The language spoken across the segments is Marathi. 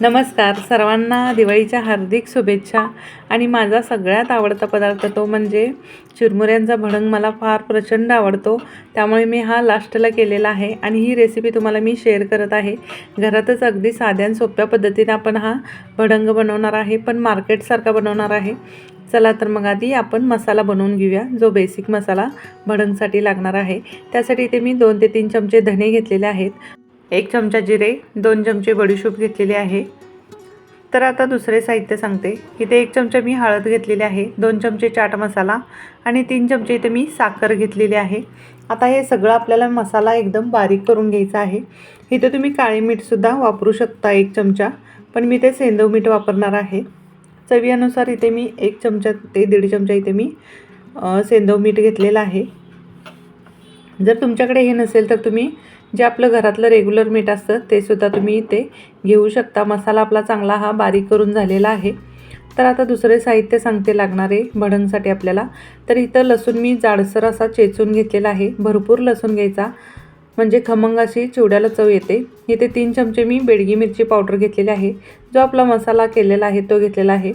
नमस्कार. सर्वांना दिवाळीच्या हार्दिक शुभेच्छा. आणि माझा सगळ्यात आवडता पदार्थ तो म्हणजे चुरमुऱ्यांचा भडंग मला फार प्रचंड आवडतो. त्यामुळे मी हा लास्टला केलेला आहे आणि ही रेसिपी तुम्हाला मी शेअर करत आहे. घरातच अगदी साध्या आणि सोप्या पद्धतीने आपण हा भडंग बनवणार आहे पण मार्केटसारखा बनवणार आहे. चला तर मग आधी आपण मसाला बनवून घेऊया जो बेसिक मसाला भडंगसाठी लागणार आहे. त्यासाठी इथे मी दोन ते तीन चमचे धने घेतलेले आहेत. एक चमचा जिरे दोन चमचे बडीशूप घेतलेले आहे. तर आता दुसरे साहित्य सांगते. इथे एक चमचा मी हळद घेतलेली आहे दोन चमचे चाट मसाला आणि तीन चमचे इथे मी साखर घेतलेली आहे. आता हे सगळं आपल्याला मसाला एकदम बारीक करून घ्यायचा आहे. इथे तुम्ही काळे मीठसुद्धा वापरू शकता एक चमचा पण मी ते सेंदव मीठ वापरणार आहे. चवीनुसार इथे मी एक चमचा ते दीड चमचा इथे मी सेंदव मीठ घेतलेलं आहे. जर तुमच्याकडे हे नसेल तर तुम्ही जे आपलं घरातलं रेग्युलर मीठ असतं ते सुद्धा तुम्ही इथे घेऊ शकता. मसाला आपला चांगला हा बारीक करून झालेला आहे. तर आता दुसरे साहित्य सांगते लागणारे भडंगसाठी आपल्याला. तर इथं लसूण मी जाडसर असा चेचून घेतलेला आहे. भरपूर लसूण घ्यायचा. म्हणजे खमंग अशी चिवड्याला चव येते. इथे तीन चमचे मी बेडगी मिरची पावडर घेतलेली आहे. जो आपला मसाला केलेला आहे तो घेतलेला आहे.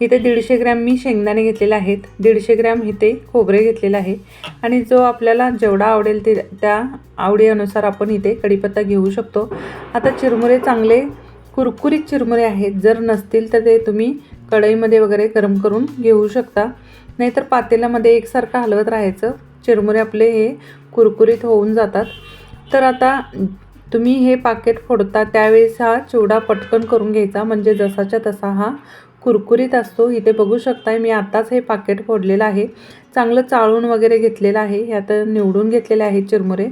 इथे दीडशे ग्रॅम मी शेंगदाणे घेतलेले आहेत. दीडशे ग्रॅम इथे खोबरे घेतलेले आहे. आणि जो आपल्याला जेवढा आवडेल ते त्या आवडीनुसार आपण इथे कढीपत्ता घेऊ शकतो. आता चिरमुरे चांगले कुरकुरीत चिरमुरे आहेत. जर नसतील तर ते तुम्ही कढईमध्ये वगैरे गरम करून घेऊ शकता. नाहीतर पातेल्यामध्ये एकसारखं हलवत राहायचं. चिरमुरे आपले हे कुरकुरीत होऊन जातात. तर आता तुम्ही हे पाकेट फोडता त्यावेळेस हा चिवडा पटकन करून घ्यायचा. म्हणजे जसाच्या तसा हा कुरकुरीत असतो. इथे बघू शकताय मी आत्ताच हे पाकेट फोडलेलं आहे. चांगलं चाळून वगैरे घेतलेलं आहे. हे आता निवडून घेतलेले आहेत चिरमुरे.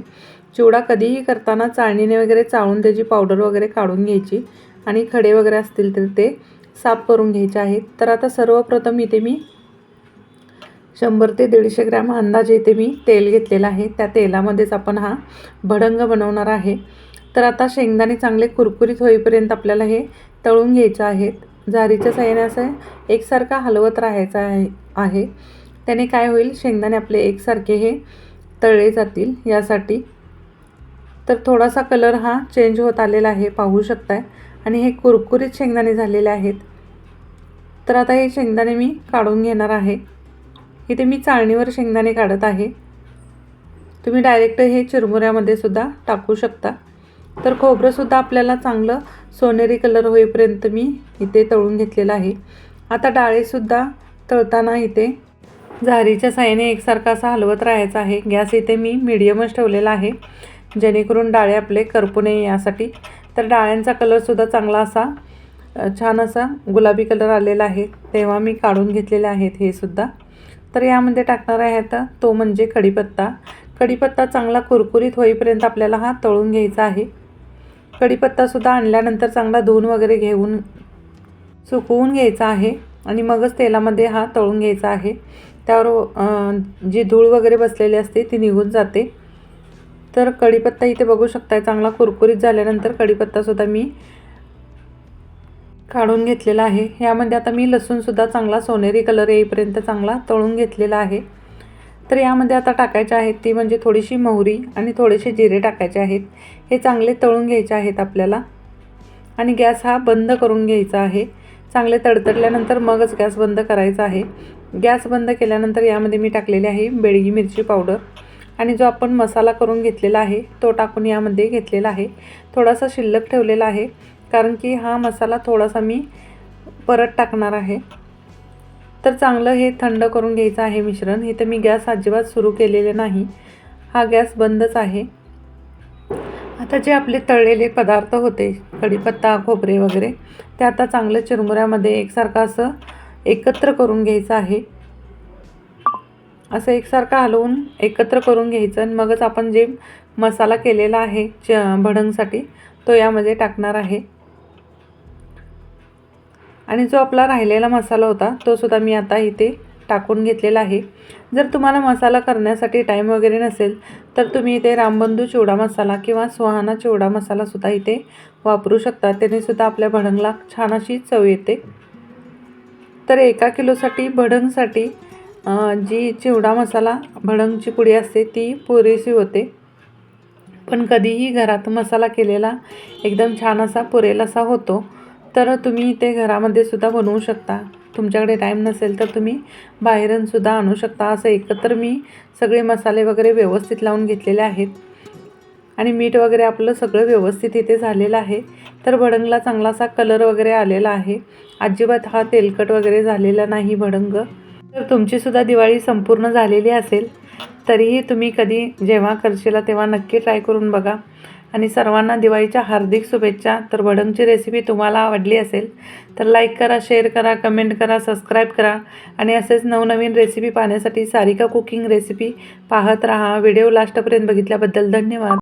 चिवडा कधीही करताना चाळणीने वगैरे चाळून त्याची पावडर वगैरे काढून घ्यायची आणि खडे वगैरे असतील तर ते साफ करून घ्यायचे आहेत. तर आता सर्वप्रथम इथे मी शंभर ते दीडशे ग्रॅम अंदाजे इथे मी तेल घेतलेलं आहे. त्या तेलामध्येच आपण हा भडंग बनवणार आहे. तर आता शेंगदाणे चांगले कुरकुरीत होईपर्यंत आपल्याला हे तळून घ्यायचं आहेत. जारीच्या साह्याने असं एकसारखा हलवत राहायचा आहे आहे. त्याने काय होईल? शेंगदाणे आपले एकसारखे हे तळले जातील यासाठी. तर थोडासा कलर हा चेंज होत आलेला आहे पाहू शकताय. आणि हे कुरकुरीत शेंगदाणे झालेले आहेत. तर आता हे शेंगदाणे मी काढून घेणार आहे. इथे मी चाळणीवर शेंगदाणे काढत आहे. तुम्ही डायरेक्ट हे चिरमुऱ्यामध्ये सुद्धा टाकू शकता. तर खोबरंसुद्धा आपल्याला चांगलं सोनेरी कलर होईपर्यंत मी इथे तळून घेतलेलं आहे. आता डाळीसुद्धा तळताना इथे झारीच्या साह्याने एकसारखा असा हलवत राहायचा आहे. गॅस इथे मी मिडियमच ठेवलेला आहे. जेणेकरून डाळे आपले करपू नये यासाठी. तर डाळ्यांचा कलरसुद्धा चांगला असा छान असा गुलाबी कलर आलेला आहे. तेव्हा मी काढून घेतलेले आहेत हे सुद्धा. तर यामध्ये टाकणार आहे आता तो म्हणजे कढीपत्ता. कढीपत्ता चांगला कुरकुरीत होईपर्यंत आपल्याला हा तळून घ्यायचा आहे. कढीपत्तासुद्धा आणल्यानंतर चांगला धुवून वगैरे घेऊन सुकवून घ्यायचा आहे. आणि मगच तेलामध्ये हा तळून घ्यायचा आहे. त्यावर जी धूळ वगैरे बसलेली असते ती निघून जाते. तर कढीपत्ता इथे बघू शकताय चांगला कुरकुरीत झाल्यानंतर कढीपत्तासुद्धा मी काढून घेतलेला आहे. यामध्ये आता मी लसूणसुद्धा चांगला सोनेरी कलर येईपर्यंत चांगला तळून घेतलेला आहे. तर यामध्ये आता टाकायचे आहेत ती म्हणजे थोडीशी मोहरी आणि थोडेसे जिरे टाकायचे आहेत. हे चांगले तळून घ्यायचे आहेत आपल्याला. आणि गॅस हा बंद करून घ्यायचा आहे. चांगले तडतडल्यानंतर मगच गॅस बंद करायचा आहे. गॅस बंद केल्यानंतर यामध्ये मी टाकलेली आहे बेडगी मिरची पावडर. आणि जो आपण मसाला करून घेतलेला आहे तो टाकून यामध्ये घेतलेला आहे. थोडासा शिल्लक ठेवलेला आहे. कारण की हा मसाला थोडासा मी परत टाकणार आहे. तर चांगलं हे थंड करून घ्यायचं आहे मिश्रण. इथं मी गॅस अजिबात सुरू केलेले नाही. हा गॅस बंदच आहे. आता जे आपले तळलेले पदार्थ होते कढीपत्ता खोबरे वगैरे ते आता चांगलं चिरमुऱ्यामध्ये एकसारखं असं एकत्र करून घ्यायचं आहे. असं एकसारखं हलवून एकत्र करून घ्यायचं आणि मगच आपण जे मसाला केलेला आहे च भडंगसाठी तो यामध्ये टाकणार आहे. आणि जो आपला राहिलेला मसाला होता तो सुद्धा मी आता इथे टाकून घेतलेला आहे. जर तुम्हाला मसाला करण्यासाठी टाईम वगैरे नसेल तर तुम्ही इथे रामबंधू चिवडा मसाला किंवा सुहाना चिवडा मसालासुद्धा इथे वापरू शकता. त्यानेसुद्धा आपल्या भडंगला छान अशी चव येते. तर एका किलोसाठी भडंगसाठी जी चिवडा मसाला भडंगची पुडी असते ती पुरेशी होते. पण कधीही घरात मसाला केलेला एकदम छान असा पुरेल असा होतो. तर तुम्ही ते घरामध्ये सुद्धा बनवू शकता. तुमच्याकडे टाईम नसेल तर तुम्ही बाहेरून सुद्धा आणू शकता. असं एकत्र मी सगळे मसाले वगैरे व्यवस्थित लावून घेतलेले आहेत. आणि मीठ वगैरे आपलं सगळं व्यवस्थित इथे झालेलं आहे. तर भडंगला चांगलासा कलर वगैरे आलेला आहे. अजिबात हा तेलकट वगैरे झालेला नाही भडंग. तर तुमचीसुद्धा दिवाळी संपूर्ण झालेली असेल. तरीही तुम्ही कधी जेव्हा करशीला तेव्हा नक्की ट्राय करून बघा. आणि सर्वांना दिवाळीच्या हार्दिक शुभेच्छा. तर भडंगची रेसिपी तुम्हाला आवडली असेल तर लाईक करा शेअर करा कमेंट करा सबस्क्राईब करा. आणि असेच नवनवीन रेसिपी पाहण्यासाठी सारिका कुकिंग रेसिपी पाहत राहा. व्हिडिओ लास्टपर्यंत बघितल्याबद्दल धन्यवाद.